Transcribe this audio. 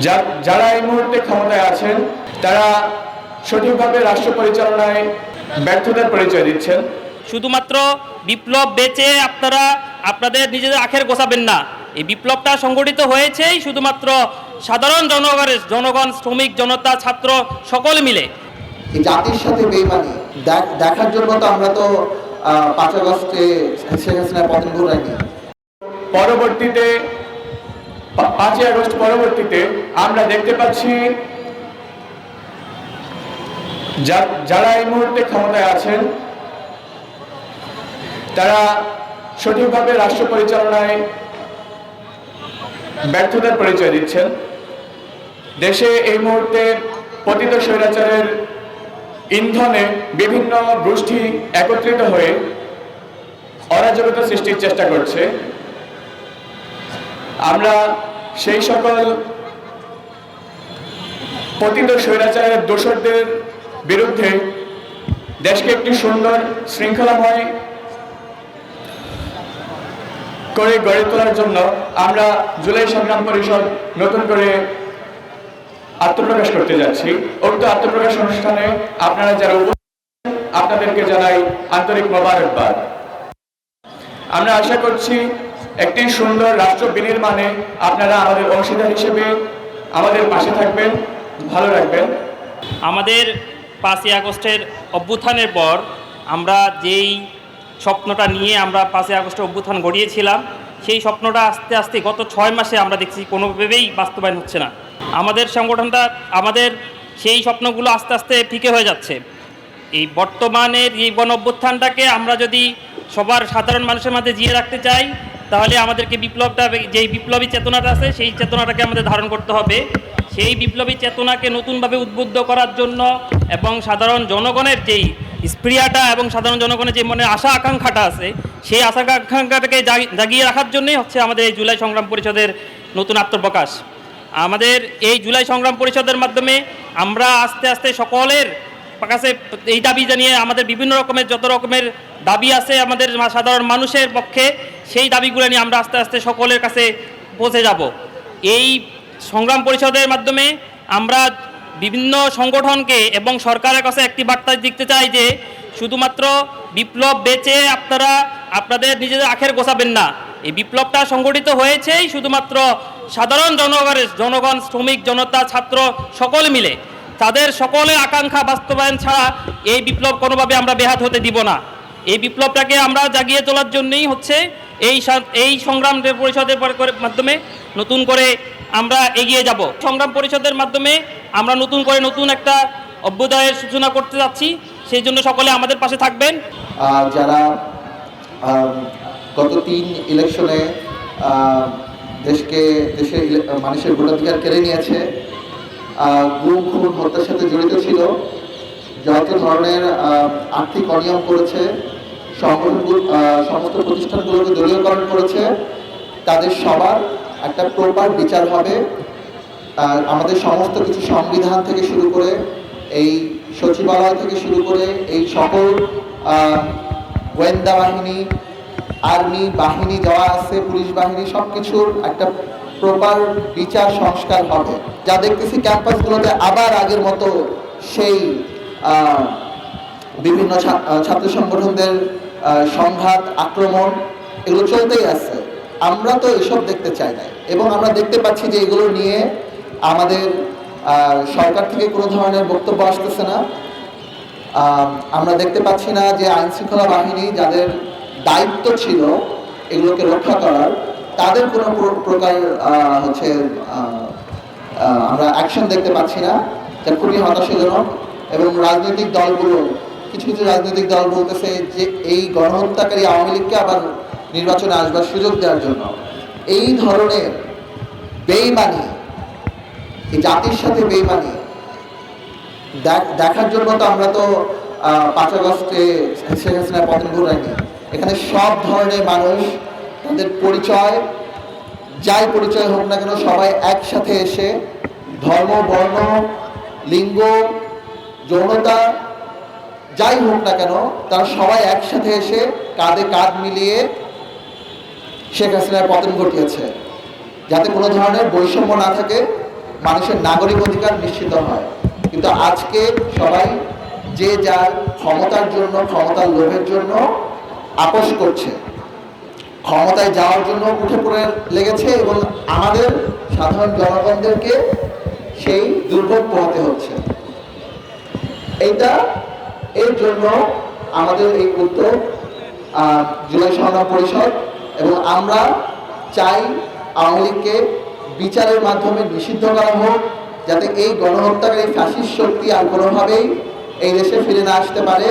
যা- যারা এই মুহূর্তে ক্ষমতায় আছেন তারা সঠিকভাবে রাষ্ট্র পরিচালনায় ব্যর্থতার পরিচয় দিচ্ছেন। শুধুমাত্র বিপ্লব বেচে আপনারা আপনাদের নিজেদের আখের গোছাবেন না। এই বিপ্লবটা সংগঠিত হয়েছেই শুধুমাত্র সাধারণ জনগণের জনগণ শ্রমিক জনতা ছাত্র সকল মিলে। জাতির সাথে বেইমানি দেখার জন্য তো আমরা তো পাঁচ আগস্টে শেখ হাসিনার পতন ঘটাইনি। পরবর্তীতে পাঁচই আগস্ট পরবর্তীতে আমরা দেখতে পাচ্ছি যারা এই মুহূর্তে ক্ষমতায় আছেন, তারা সঠিকভাবে রাষ্ট্র পরিচালনায় ব্যর্থতার পরিচয় দিচ্ছেন। দেশে এই মুহূর্তে পতিত স্বৈরাচারের ইন্ধনে বিভিন্ন গোষ্ঠী একত্রিত হয়ে অরাজকতা সৃষ্টির চেষ্টা করছে। আমরা সেই সকল পতিত স্বৈরাচারের দোষরদের বিরুদ্ধে দেশকে একটি সুন্দর শৃঙ্খলাময় করে গড়ে তোলার জন্য আমরা জুলাই সংগ্রাম পরিষদ নতুন করে আত্মপ্রকাশ করতে যাচ্ছি। উক্ত আত্মপ্রকাশ অনুষ্ঠানে আপনারা যারা আপনাদেরকে জানাই আন্তরিক মোবারকবাদ। আমরা আশা করছি একটি সুন্দর রাষ্ট্র বিনির্মাণে আপনারা আমাদের অংশীদার হিসেবে আমাদের পাশে থাকবেন, ভালো রাখবেন। আমাদের পাঁচই আগস্টের অভ্যুত্থানের পর আমরা যেই স্বপ্নটা নিয়ে আমরা পাঁচই আগস্টের অভ্যুত্থান গড়িয়েছিলাম, সেই স্বপ্নটা আস্তে আস্তে গত ছয় মাসে আমরা দেখছি কোনোভাবেই বাস্তবায়ন হচ্ছে না। আমাদের সংগঠনটা, আমাদের সেই স্বপ্নগুলো আস্তে আস্তে ফিকে হয়ে যাচ্ছে। এই বর্তমানের এই গণ অভ্যুত্থানটাকে আমরা যদি সবার সাধারণ মানুষের মাঝে জিয়ে রাখতে চাই তাহলে আমাদেরকে বিপ্লবটা, যেই বিপ্লবী চেতনাটা আছে, সেই চেতনাটাকে আমাদের ধারণ করতে হবে। সেই বিপ্লবী চেতনাকে নতুনভাবে উদ্বুদ্ধ করার জন্য এবং সাধারণ জনগণের যেই স্প্রিয়াটা এবং সাধারণ জনগণের যে মনে আশা আকাঙ্ক্ষাটা আছে, সেই আশা আকাঙ্ক্ষাটাকে জাগিয়ে রাখার জন্যই হচ্ছে আমাদের এই জুলাই সংগ্রাম পরিষদের নতুন আত্মপ্রকাশ। আমাদের এই জুলাই সংগ্রাম পরিষদের মাধ্যমে আমরা আস্তে আস্তে সকলের কাছে এই দাবি জানিয়ে আমাদের বিভিন্ন রকমের, যত রকমের দাবি আছে আমাদের সাধারণ মানুষের পক্ষে সেই দাবিগুলো নিয়ে আমরা আস্তে আস্তে সকলের কাছে পৌঁছে যাব। এই সংগ্রাম পরিষদের মাধ্যমে আমরা বিভিন্ন সংগঠনকে এবং সরকারের কাছে একটি বার্তা দিতে চাই যে, শুধুমাত্র বিপ্লব বেচে আপনারা আপনাদের নিজেদের আখের গোছাবেন না। এই বিপ্লবটা সংগঠিত হয়েছেই শুধুমাত্র সাধারণ জনগণের, জনগণ, শ্রমিক, জনতা, ছাত্র সকল মিলে। তাদের সকলের আকাঙ্ক্ষা বাস্তবায়ন ছাড়া এই বিপ্লব কোনোভাবে আমরা বেহাত হতে দিব না। এই বিপ্লবটাকে আমরা জাগিয়ে তোলার জন্যই হচ্ছে এই এই সংগ্রাম পরিষদের মাধ্যমে নতুন করে আমরা এগিয়ে যাব। সংগ্রাম পরিষদের মাধ্যমে আমরা নতুন করে নতুন একটা অভ্যুদয়ের সূচনা করতে যাচ্ছি। সেই জন্য সকলে আমাদের পাশে থাকবেন। যারা গত তিন ইলেকশনে দেশকে, দেশের মানুষের ভোটাধিকার কেড়ে নিয়েছে গুম, খুন, হত্যার সাথে জড়িত ছিল, যত ধরনের আর্থিক অনিয়ম করেছে সমস্ত প্রতিষ্ঠানগুলোকে দলীয়করণ করেছে। তাদের সবার একটা প্রপার বিচার হবে। আর আমাদের সমস্ত কিছু সংবিধান থেকে শুরু করে, এই সচিবালয় থেকে শুরু করে, এই সকল গোয়েন্দা বাহিনী, আর্মি বাহিনী যাওয়া আছে, পুলিশ বাহিনী সব কিছুর একটা প্রপার বিচার সংস্কার হবে। যা দেখতেছি ক্যাম্পাসগুলোতে আবার আগের মতো সেই বিভিন্ন ছাত্র সংগঠনদের সংঘাত, আক্রমণ, এগুলো চলতেই আছে। আমরা তো এসব দেখতে চাই না। এবং আমরা দেখতে পাচ্ছি যে এগুলো নিয়ে আমাদের সরকার থেকে কোনো ধরনের বক্তব্য আসতেছে না। আমরা দেখতে পাচ্ছি না যে আইন শৃঙ্খলা বাহিনী যাদের দায়িত্ব ছিল এগুলোকে রক্ষা করার, তাদের কোনো প্র- প্রকার হচ্ছে আমরা অ্যাকশন দেখতে পাচ্ছি না। যা খুবই হতাশাজনক। এবং রাজনৈতিক দলগুলো কিছু কিছু রাজনৈতিক দল বলতেছে যে এই গণহত্যাকারী আওয়ামী লীগকে আবার নির্বাচনে আসবার সুযোগ দেওয়ার জন্য। এই ধরনের বেইমানি জাতির সাথে বেইমানি দেখ- দেখার জন্য তো আমরা তো পাঁচ আগস্টে শেখ হাসিনার পতন ঘটাইনি এখানে সব ধরনের মানুষ, তাদের পরিচয়, যাই পরিচয় হোক না কেন, সবাই একসাথে এসে ধর্ম, বর্ণ, লিঙ্গ, যৌনতা যাই হোক না কেন, তারা সবাই একসাথে এসে কাঁধে কাঁধ মিলিয়ে শেখ হাসিনার পতন ঘটিয়েছে। যাতে কোনো ধরনের বৈষম্য না থাকে, মানুষের নাগরিক অধিকার নিশ্চিত হয়। কিন্তু আজকে সবাই যে যার ক্ষমতার জন্য, ক্ষমতার লোভের জন্য আপোষ করছে, ক্ষমতায় যাওয়ার জন্য উঠে পড়ে লেগেছে এবং আমাদের সাধারণ জনগণদেরকে সেই দুর্ভোগ পোহাতে হচ্ছে। এইটা এর জন্য আমাদের এই উদ্যোগ জেলা জুলাই সংগ্রাম পরিষদ এবং আমরা চাই আওয়ামী লীগকে বিচারের মাধ্যমে নিষিদ্ধ করা হোক, যাতে এই গণহত্যাকারী ফাঁসির শক্তি আর কোনোভাবেই এই দেশে ফিরে না আসতে পারে।